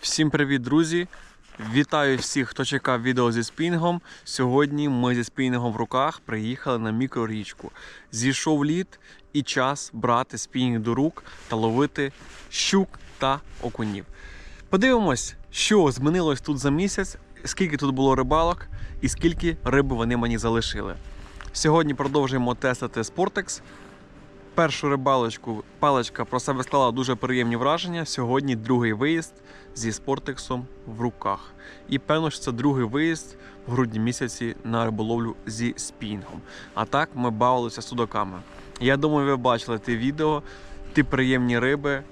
Всім привіт, друзі! Вітаю всіх, хто чекав відео зі спінгом. Сьогодні ми зі спінгом в руках приїхали на мікрорічку. Зійшов лід і час брати спінінг до рук та ловити щук та окунів. Подивимось, що змінилось тут за місяць, скільки тут було рибалок і скільки риби вони мені залишили. Сьогодні продовжуємо тестити Sportex. Першу рибалочку паличка про себе склала дуже приємні враження. Сьогодні другий виїзд зі спортексом в руках. І певно, що це другий виїзд в грудні місяці на риболовлю зі спінгом. А так ми бавилися судаками. Я думаю, ви бачили ті відео, ті приємні риби.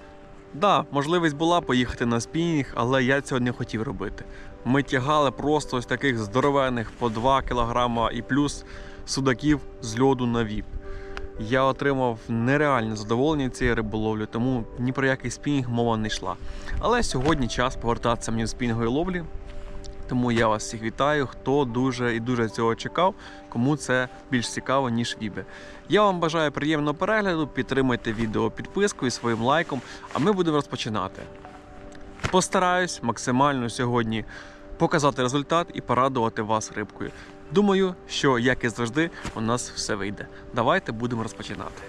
Да, можливість була поїхати на спінінг, але я цього не хотів робити. Ми тягали просто ось таких здоровених по 2 кг і плюс судаків з льоду на віп. Я отримав нереальне задоволення цієї риболовлі, тому ні про який спінінг мова не йшла. Але сьогодні час повертатися мені до спінінгової ловлі. Тому я вас всіх вітаю, хто дуже і дуже цього чекав, кому це більш цікаво, ніж віби. Я вам бажаю приємного перегляду, підтримуйте відео підпискою, своїм лайком, а ми будемо розпочинати. Постараюсь максимально сьогодні показати результат і порадувати вас рибкою. Думаю, що як і завжди, у нас все вийде. Давайте будемо розпочинати.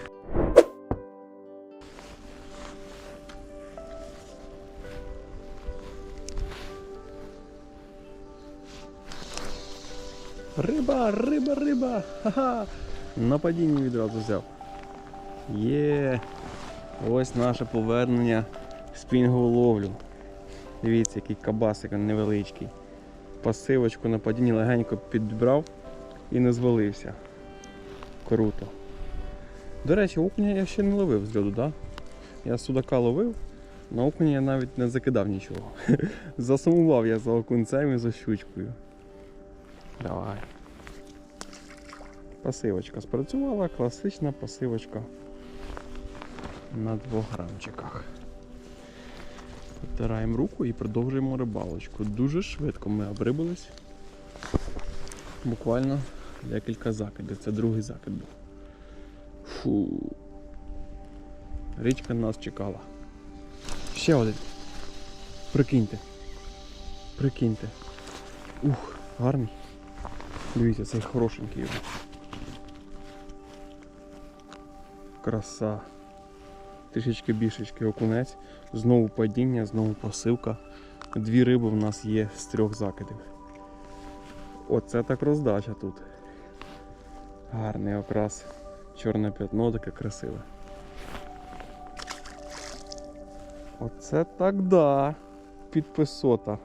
Риба, риба, риба! Ха-ха! На падінні відразу взяв. Є! Ось наше повернення в спінгову ловлю. Дивіться, який кабасик невеличкий. Пасивочку на падінні легенько підбрав і не звалився. Круто. До речі, окуня я ще не ловив з льоду, да? Я судака ловив, на окуня я навіть не закидав нічого. Засумував я за окунцем і за щучкою. Давай. Пасивочка спрацювала, класична пасивочка на 2 грамчиках. Потираємо руку і продовжуємо рибалочку. Дуже швидко ми обрибились. Буквально декілька закидів. Це другий закид був. Фу. Річка нас чекала. Ще один. Прикиньте. Прикиньте. Ух, гарний. Дивіться, цей хорошенький. Краса. Трішечки більшечки окунець. Знову падіння, знову посилка. Дві риби в нас є з трьох закидів. Оце так роздача тут. Гарний окрас. Чорне п'ятно таке красиве. Оце так да. Підписота.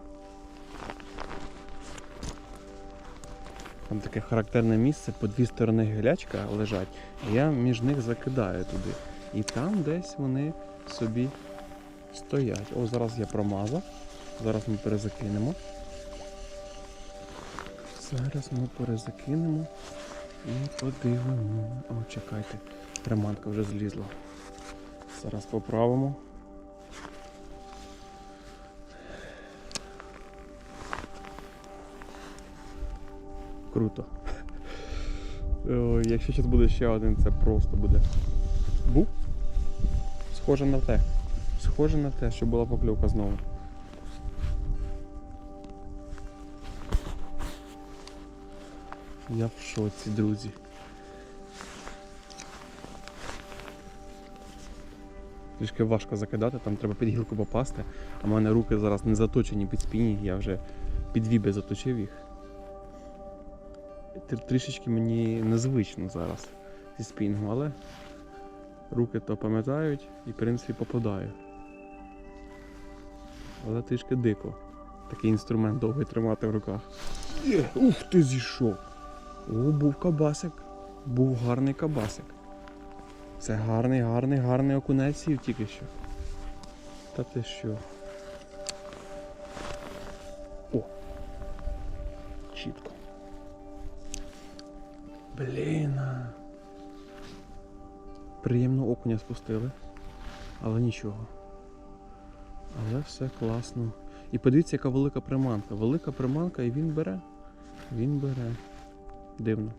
Там таке характерне місце, по дві сторони гілячка лежать, а я між них закидаю туди. І там десь вони собі стоять. О, зараз я промазав. Зараз ми перезакинемо. Зараз ми перезакинемо і подивимо. О, чекайте, приманка вже злізла. Зараз поправимо. Круто. Ой, якщо зараз буде ще один, це просто буде. Був? Схоже на те. Схоже на те, що була покльовка знову. Я в шоці, друзі. Трішки важко закидати, там треба під гілку попасти, а в мене руки зараз не заточені під спінінг, я вже під віби заточив їх. Трішечки мені незвично зараз зі спінгом, але руки то пам'ятають і в принципі попадаю. Але трішки дико. Такий інструмент довгий тримати в руках. Є, ух ти зійшов! О, був кабасик. Був гарний кабасик. Це гарний, гарний, гарний окунець сів тільки що. Та ти що? О! Чітко. Блін. Приємно окуня спустили, але нічого. Але все класно. І подивіться, яка велика приманка. Велика приманка і він бере. Він бере. Дивно.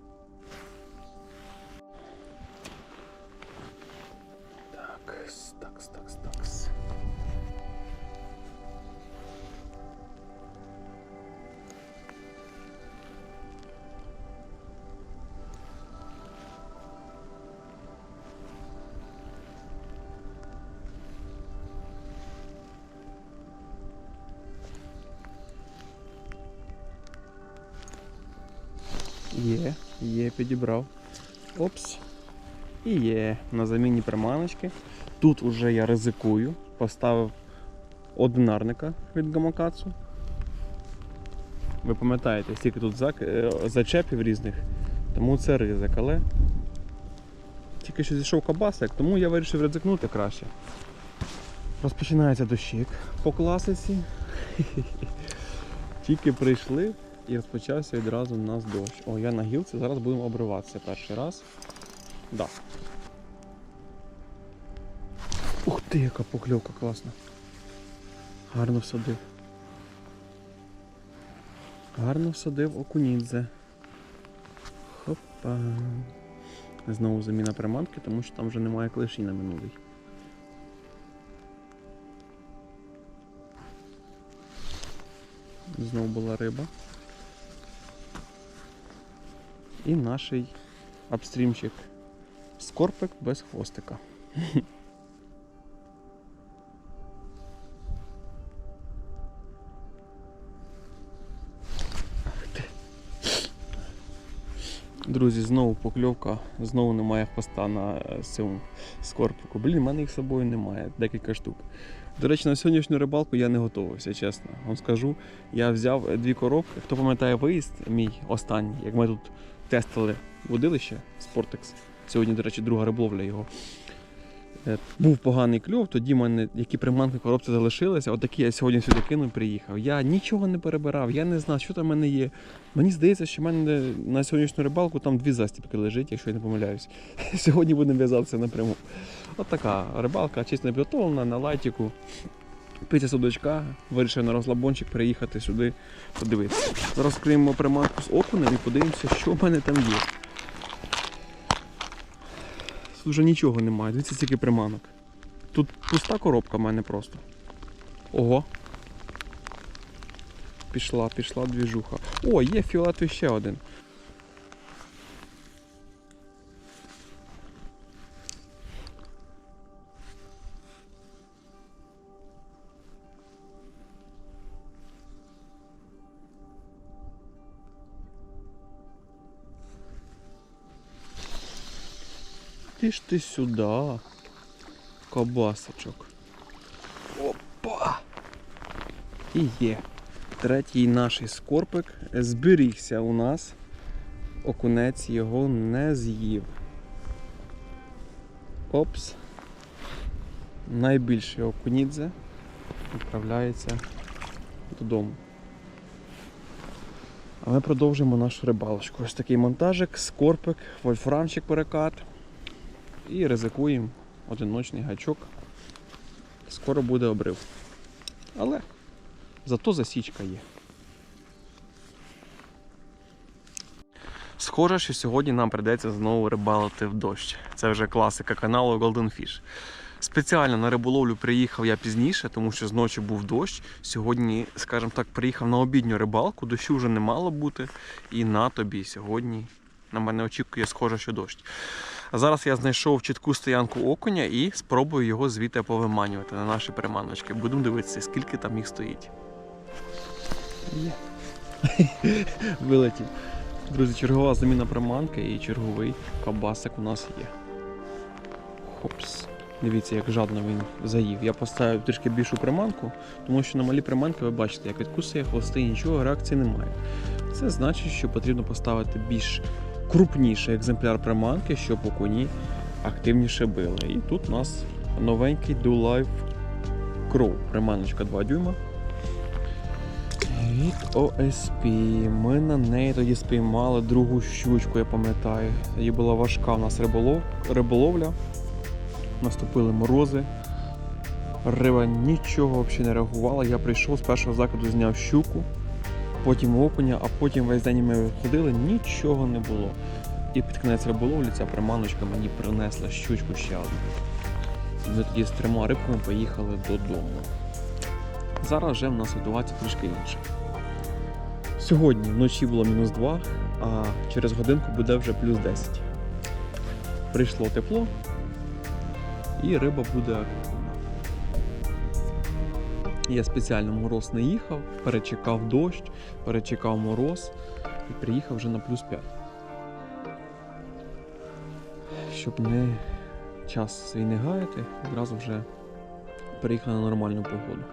Підібрав. Опс. І є на заміні приманочки. Тут уже я ризикую. Поставив одинарника від гамакацу. Ви пам'ятаєте, стільки тут е, зачепів різних, тому це ризик, але тільки що зійшов кабасик, тому я вирішив ризикнути краще. Розпочинається дощик по класиці. Тільки прийшли і розпочався відразу у нас дощ. О, я на гілці, зараз будемо обриватися перший раз. Да. Ух ти, яка покльовка класна. Гарно всадив. Гарно всадив окунідзе. Хопа. Знову заміна приманки, тому що там вже немає клеші на минулий. Знову була риба. І наш апстрімчик. Скорпик без хвостика. Друзі, знову покльовка, знову немає хвоста на цьому скорпику. Блін, в мене їх з собою немає, декілька штук. До речі, на сьогоднішню рибалку я не готувався, чесно. Вам скажу, я взяв дві коробки. Хто пам'ятає виїзд мій останній, як ми тут тестили водилище Спортекс. Сьогодні, до речі, друга риболовля його. Е, Був поганий кльов, тоді в мене які приманки коробці залишилися, отакі я сьогодні сюди кинув приїхав. Я нічого не перебирав, я не знав, що там в мене є. Мені здається, що в мене на сьогоднішню рибалку там дві застіпки лежить, якщо я не помиляюсь. Сьогодні будемо в'язатися напряму. От така рибалка, чисто не підготовлена на лайтіку. Після судочка вирішив на розлабончик приїхати сюди подивитися. Зараз скриємо приманку з окунем і подивимося, що в мене там є. Тут вже нічого немає, дивіться скільки приманок. Тут пуста коробка в мене просто. Ого. Пішла, пішла двіжуха. О, є фіолетовий ще один. Ти ж ти сюди. Кобасочок. Опа! І є. Третій наш скорпик зберігся у нас. Окунець його не з'їв. Опс. Найбільший окунідзе відправляється додому. А ми продовжимо нашу рибалочку. Ось такий монтажик, скорпик, вольфрамчик перекат. І ризикуємо одиночний гачок. Скоро буде обрив. Але зато засічка є. Схоже, що сьогодні нам прийдеться знову рибалити в дощ. Це вже класика каналу Golden Fish. Спеціально на риболовлю приїхав я пізніше, тому що зночі був дощ. Сьогодні, скажімо так, приїхав на обідню рибалку, дощу вже не мало бути. І на тобі сьогодні на мене очікує схоже, що дощ. Зараз я знайшов чітку стоянку окуня і спробую його звідти повиманювати на наші приманочки. Будемо дивитися, скільки там їх стоїть. Вилетів. Друзі, чергова заміна приманки і черговий кабасик у нас є. Хопс. Дивіться, як жадно він заїв. Я поставив трішки більшу приманку, тому що на малі приманки ви бачите, як відкусує хвости, нічого, реакції немає. Це значить, що потрібно поставити більш крупніший екземпляр приманки, щоб окуні активніше били. І тут у нас новенький Do Life Crow. Приманочка 2 дюйма. Від OSP. Ми на неї тоді спіймали другу щучку, я пам'ятаю. Її була важка у нас риболов... риболовля. Наступили морози. Риба нічого взагалі не реагувала. Я прийшов з першого закиду, зняв щуку, потім окуня, а потім весь день ми ходили, нічого не було. І під кінець риболовлі ця приманочка мені принесла щучку ще одну. Ми тоді з трьома рибками поїхали додому. Зараз вже в нас ситуація трішки інша. Сьогодні вночі було мінус 2, а через годинку буде вже плюс 10. Прийшло тепло і риба буде. Я спеціально мороз не їхав, перечекав дощ, перечекав мороз і приїхав вже на плюс 5. Щоб не час свій не гаяти, одразу вже переїхав на нормальну погоду.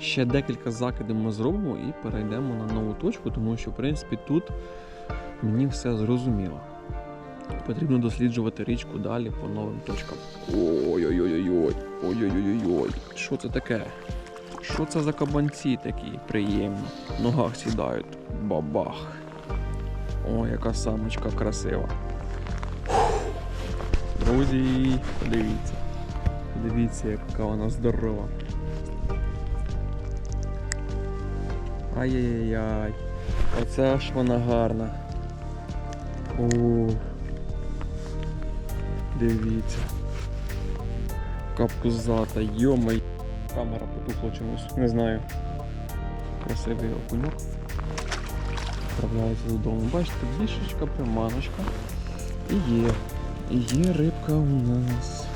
Ще декілька закидів ми зробимо і перейдемо на нову точку, тому що в принципі тут мені все зрозуміло. Потрібно досліджувати річку далі по новим точкам. Ой-ой-ой-ой-ой. Ой-ой-ой-ой. Що це таке? Що це за кабанці такі приємні? В ногах сідають. Бабах. Ой, яка самочка красива. Друзі, подивіться. Дивіться, яка вона здорова. Ай-яй-яй. Оце ж вона гарна. О. Дивіться. Капкузата, йомай. Камера потухла чомусь, не знаю. Красивий окуньок. Відправляється додому. Бачите, бішечка, приманочка. І є. І є рибка у нас.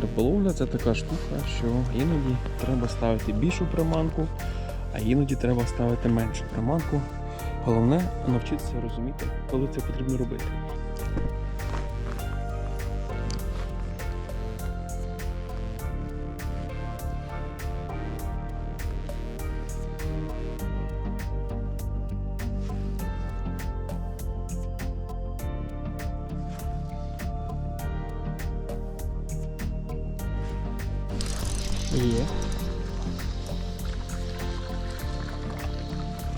Риболовля це така штука, що іноді треба ставити більшу приманку, а іноді треба ставити меншу приманку. Головне навчитися розуміти, коли це потрібно робити. Є.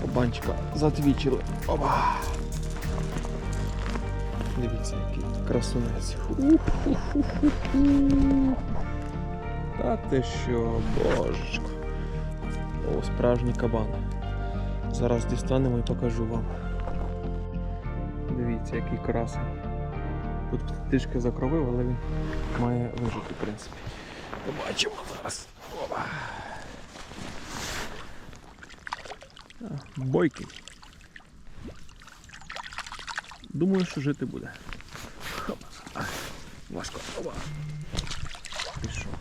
Кабанчика затвічили. Оба. Дивіться, який красунець. Та ти що, божечко. О, справжній кабан. Зараз дістанемо і покажу вам. Дивіться, який красний. Тут трішки закровив, але він має вижити, в принципі. Побачимо зараз. Опа. Бойкий. Думаю, що жити буде. Хоп. А, Важко. Опа. Пішов.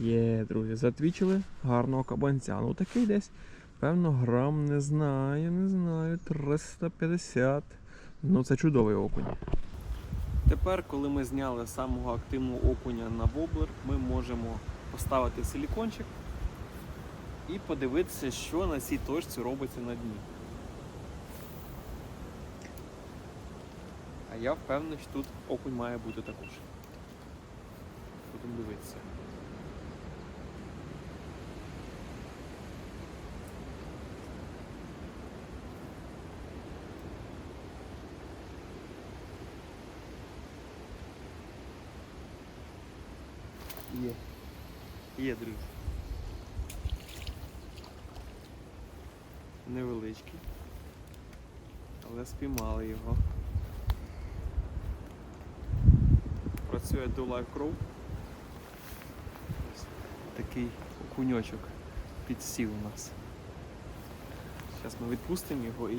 Є, друзі, затвічили гарного кабанця. Ну такий десь, певно, грам, не знаю, не знаю, 350. Ну це чудовий окунь. Тепер, коли ми зняли самого активного окуня на воблер, ми можемо поставити силікончик і подивитися, що на цій точці робиться на дні. А я впевнений, що тут окунь має бути також. Будемо дивитися. Є. Є, друзі. Невеличкий. Але спіймали його. Працює до Live. Ось Такий окуньочок підсів у нас. Зараз ми відпустимо його і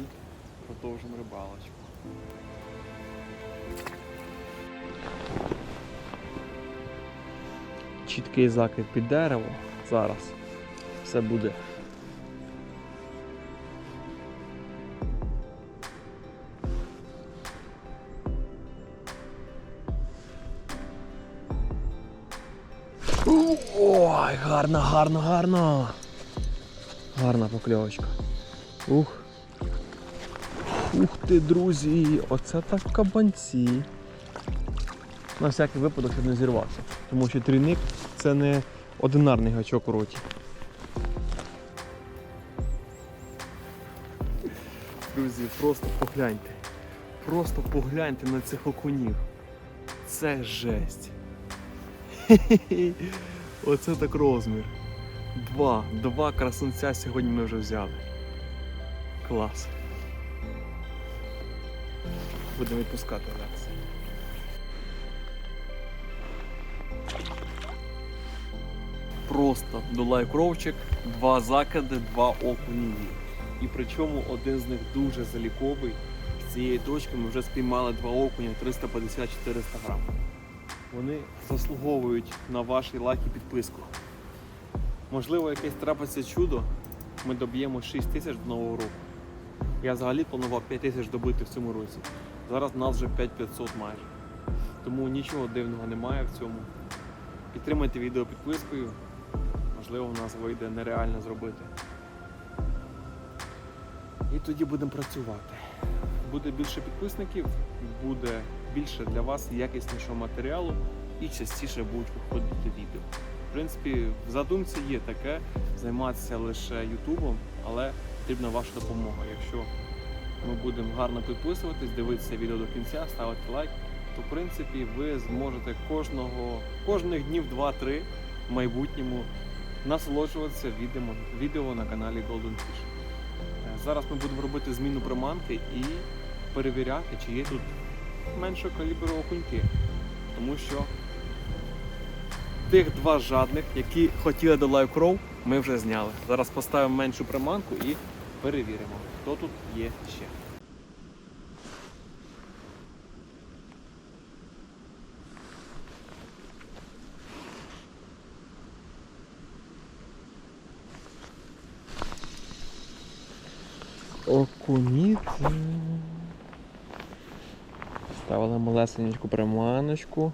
продовжимо рибалочку. Чіткий закид під дерево. Зараз все буде. Ой, гарно, гарно, гарно. Гарна покльовочка. Ух. Ух ти, друзі, оце так кабанці. На всякий випадок, щоб не зірвався. Тому що трійник це не одинарний гачок у роті. Друзі, просто погляньте. Просто погляньте на цих окунів. Це жесть. Оце так розмір. Два. Два красунця сьогодні ми вже взяли. Клас. Будемо відпускати Просто долай кровчик, два закиди, два окуні. І причому один з них дуже заліковий. З цієї точки ми вже спіймали два окуня 350-400 грам. Вони заслуговують на ваш лайк і підписку. Можливо, якесь трапиться чудо, ми доб'ємо 6 тисяч до нового року. Я взагалі планував 5 тисяч добити в цьому році. Зараз у нас вже 5500 майже. Тому нічого дивного немає в цьому. Підтримайте відео підпискою. Можливо, в нас вийде нереально зробити. І тоді будемо працювати. Буде більше підписників, буде більше для вас якіснішого матеріалу і частіше будуть виходити відео. В принципі, в задумці є таке займатися лише Ютубом, але потрібна ваша допомога. Якщо ми будемо гарно підписуватись, дивитися відео до кінця, ставити лайк, то в принципі ви зможете кожного, кожних днів 2-3 в майбутньому насолоджуватися відео, на каналі Golden Fish. Е, Зараз ми будемо робити зміну приманки і перевіряти, чи є тут меншого калібру окуньки. Тому що тих два жадних, які хотіли до Live Crow, ми вже зняли. Зараз поставимо меншу приманку і перевіримо, хто тут є ще. Окуніти. Ставили малесеньку приманочку,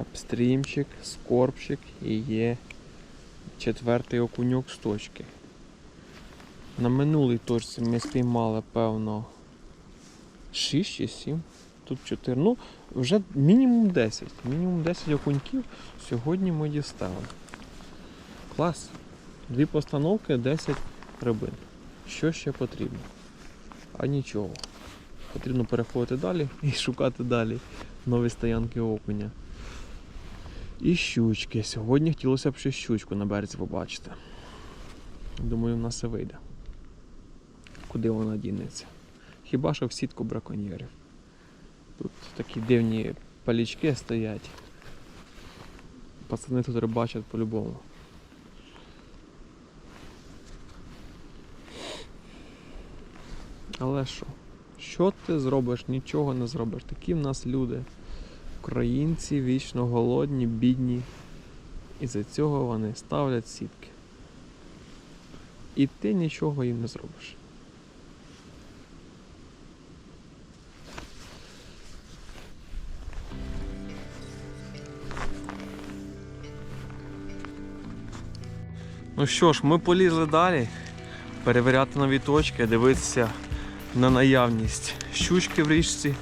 апстрімчик, скорбчик і є четвертий окуньок з точки. На минулій точці ми спіймали, певно, 6 чи 7, тут 4. Ну, вже мінімум 10. Мінімум 10 окуньків сьогодні ми дістали. Клас. Дві постановки, 10 рибин. Що ще потрібно? А нічого. Потрібно переходити далі і шукати далі нові стоянки окуня. І щучки. Сьогодні хотілося б ще щучку на березі побачити. Думаю, в нас все вийде. Куди вона дінеться? Хіба що в сітку браконьєрів. Тут такі дивні палічки стоять. Пацани тут рибачать по-любому. Але що? Що ти зробиш? Нічого не зробиш. Такі в нас люди. Українці вічно голодні, бідні. І за цього вони ставлять сітки. І ти нічого їм не зробиш. Ну що ж, ми полізли далі перевіряти нові точки, дивитися на наявність щучки в річці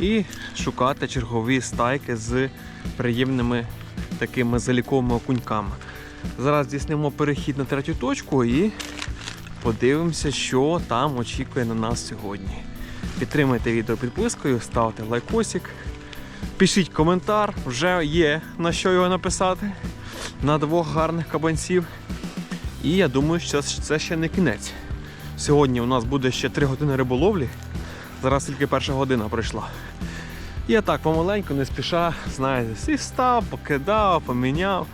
і шукати чергові стайки з приємними такими заліковими окуньками. Зараз здійснимо перехід на третю точку і подивимося, що там очікує на нас сьогодні. Підтримайте відео підпискою, ставте лайкосик, пишіть коментар, вже є на що його написати. На двох гарних кабанців. І я думаю, що це ще не кінець. Сьогодні у нас буде ще 3 години риболовлі. Зараз тільки перша година пройшла. Я так помаленьку, не спіша, знаєте, сів став, покидав, поміняв.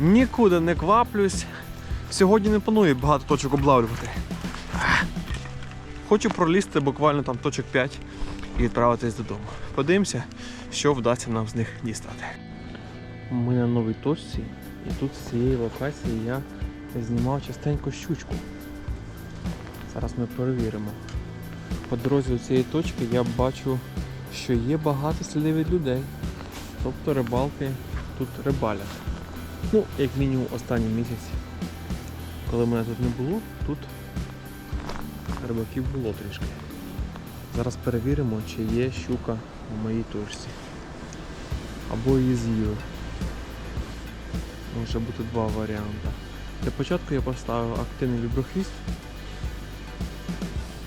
Нікуди не кваплюсь. Сьогодні не планую багато точок облавлювати. Хочу пролізти буквально там точок 5 і відправитись додому. Подивимося, що вдасться нам з них дістати. Ми на новій точці, і тут з цієї локації я знімав частенько щучку. Зараз ми перевіримо. По дорозі до цієї точки я бачу, що є багато слідів від людей. Тобто рибалки тут рибалять. Ну, як мінімум останній місяць, коли мене тут не було, тут рибаків було трішки. Зараз перевіримо, чи є щука в моїй точці. Або її з'їли. Може бути два варіанти. Для початку я поставив активний віброхвіст.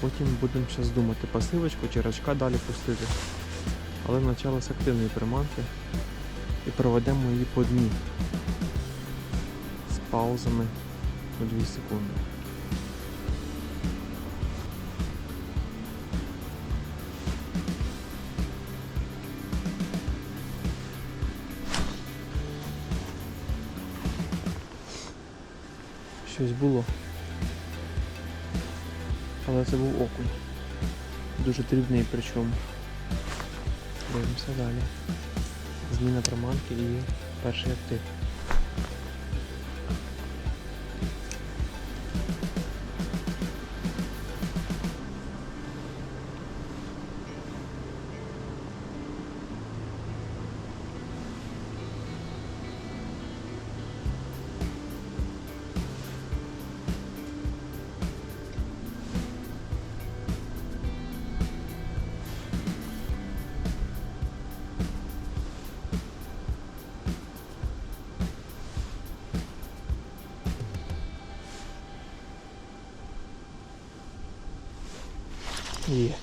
Потім будемо зараз думати пасивочку чи рачка далі пустити. Але почали з активної приманки і проведемо її по дні з паузами у 2 секунди. Щось було. Але це був окунь. Дуже дрібний причому. Дивимося далі. Зміна приманки і перший актив. Є.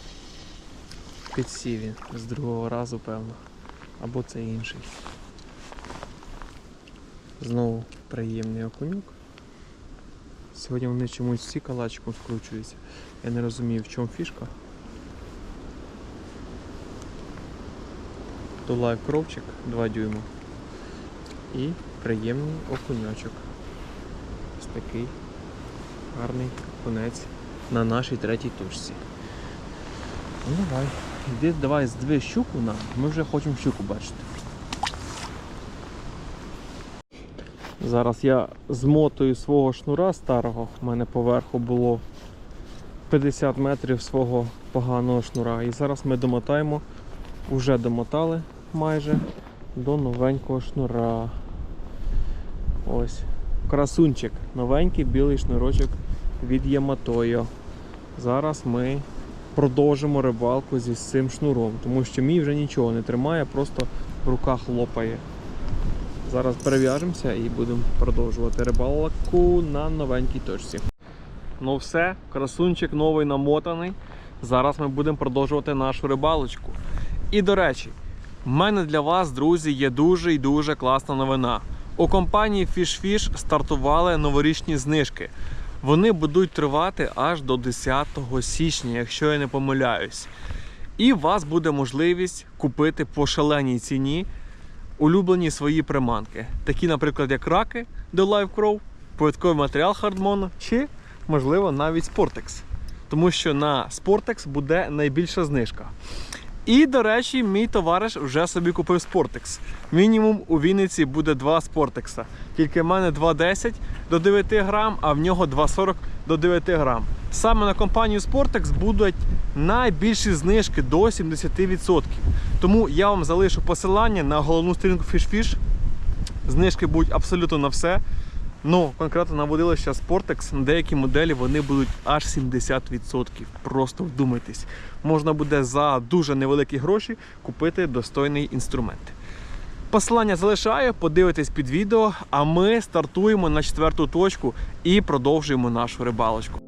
Підсів він з другого разу, певно. Або це інший. Знову приємний окунюк. Сьогодні вони чомусь всі калачиком скручуються. Я не розумію, в чому фішка. Тулай кровчик 2 дюйма. І приємний окуньочок. Ось такий гарний окунець на нашій третій точці. Ну давай. Іди давай здви щуку нам, ми вже хочемо щуку бачити. Зараз я змотую свого шнура старого, в мене поверху було 50 метрів свого поганого шнура. І зараз ми домотаємо, вже домотали майже до новенького шнура. Ось. Красунчик, новенький білий шнурочок від Яматойо. Зараз ми продовжимо рибалку зі цим шнуром, тому що мій вже нічого не тримає, просто в руках лопає. Зараз перев'яжемося і будемо продовжувати рибалку на новенькій точці. Ну все, красунчик новий намотаний. Зараз ми будемо продовжувати нашу рибалочку. І до речі, в мене для вас, друзі, є дуже і дуже класна новина. У компанії FishFish стартували новорічні знижки. Вони будуть тривати аж до 10 січня, якщо я не помиляюсь. І у вас буде можливість купити по шаленій ціні улюблені свої приманки. Такі, наприклад, як раки до Live Crow, повідковий матеріал Hardmon чи, можливо, навіть Sportex. Тому що на Sportex буде найбільша знижка. І, до речі, мій товариш вже собі купив Sportex. Мінімум у Вінниці буде два Sportex. Тільки в мене 2,10 до 9 грам, а в нього 2,40 до 9 грам. Саме на компанію Sportex будуть найбільші знижки до 70%. Тому я вам залишу посилання на головну сторінку FishFish. Знижки будуть абсолютно на все. Ну, конкретно на водилища Sportex, деякі моделі вони будуть аж 70%. Просто вдумайтесь. Можна буде за дуже невеликі гроші купити достойний інструмент. Посилання залишаю, подивитесь під відео, а ми стартуємо на четверту точку і продовжуємо нашу рибалочку.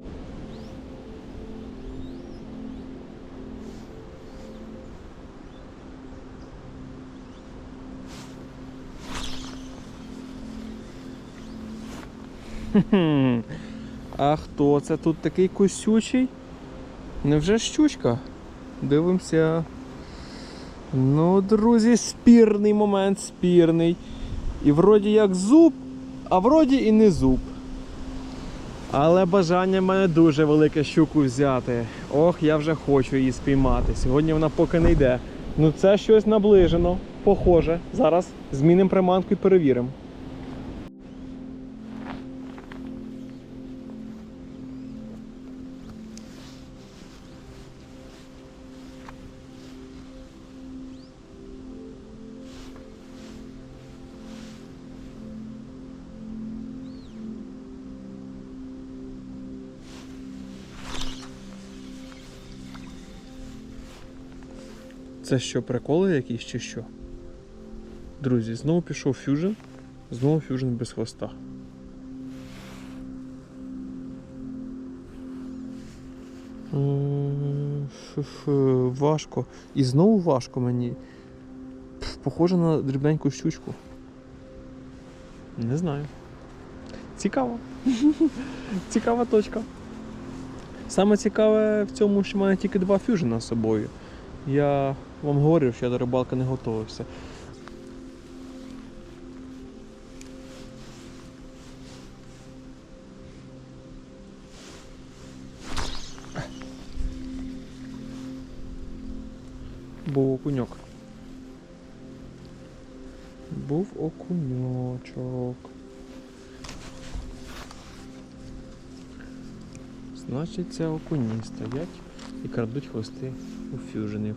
А хто це тут такий косючий? Невже щучка? Дивимося. Ну, друзі, спірний момент, спірний. І вроді як зуб, а вроді і не зуб. Але бажання в мене дуже велике щуку взяти. Ох, я вже хочу її спіймати. Сьогодні вона поки не йде. Ну це щось наближено, похоже. Зараз змінимо приманку і перевіримо. Це що, приколи якісь чи що? Друзі, знову пішов фюжн, знову фюжн без хвоста. Ф- Важко. І знову важко мені. Похоже на дрібненьку щучку. Не знаю. Цікаво. Цікава точка. Саме цікаве в цьому, що мене тільки два фюжена з собою. Я вам говорив, що я до рибалки не готувався. Був окуньок. Був окуньочок. Значить, це окуні стоять і крадуть хвости у фюженів.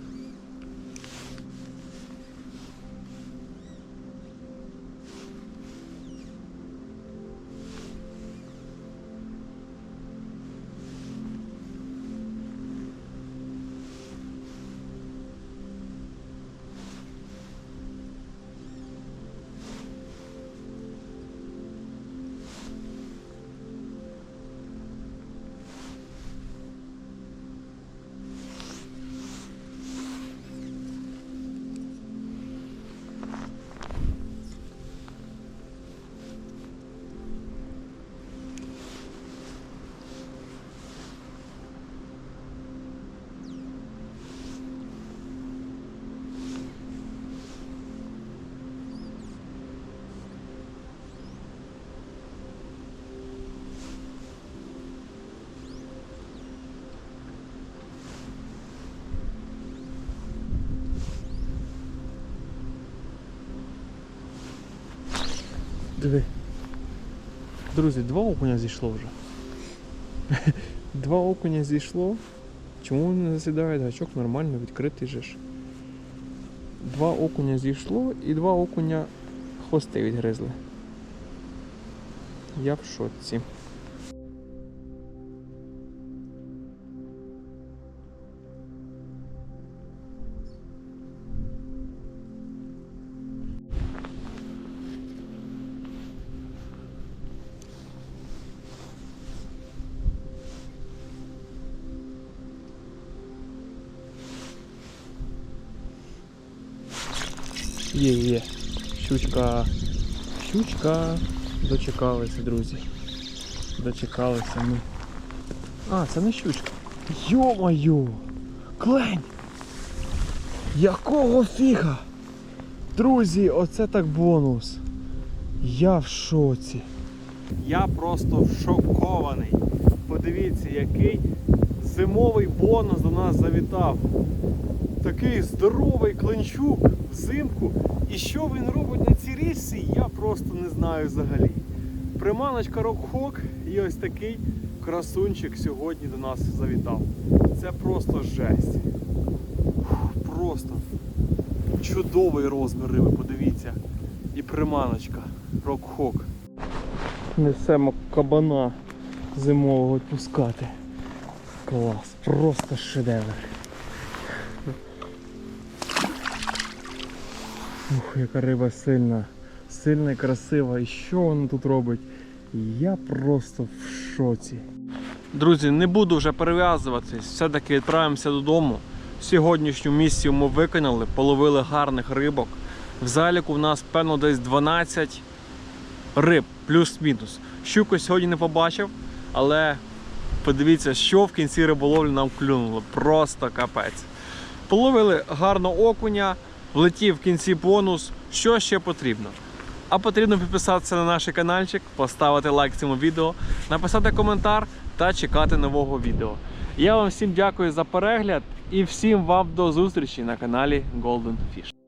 Диви. Друзі, два окуня зійшло вже. Два окуня зійшло. Чому вони не засідають? Гачок нормально, відкритий же ж. Два окуня зійшло і два окуня хвости відгризли. Я в шоці. Є, є. Щучка. Щучка. Дочекалися, друзі. Дочекалися ми. А, це не щучка. Йо-моє! Клень! Якого фіга? Друзі, оце так бонус. Я в шоці. Я просто шокований. Подивіться, який зимовий бонус до нас завітав такий здоровий клинчук взимку. І що він робить на цій річці, я просто не знаю взагалі. Приманочка Рокхок і ось такий красунчик сьогодні до нас завітав. Це просто жесть. Просто чудовий розмір риби, подивіться. І приманочка Рокхок. Несемо кабана зимового відпускати. Клас, просто шедевр. Ух, яка риба сильна, сильна і красива. І що вона тут робить? Я просто в шоці. Друзі, не буду вже перев'язуватись, все-таки відправимося додому. Сьогоднішню місію ми виконали, половили гарних рибок. В заліку в нас певно десь 12 риб, плюс-мінус. Щуку сьогодні не побачив, але подивіться, що в кінці риболовлі нам клюнуло. Просто капець. Половили гарно окуня, влетів в кінці бонус. Що ще потрібно? А потрібно підписатися на наш каналчик, поставити лайк цьому відео, написати коментар та чекати нового відео. Я вам всім дякую за перегляд і всім вам до зустрічі на каналі Golden Fish.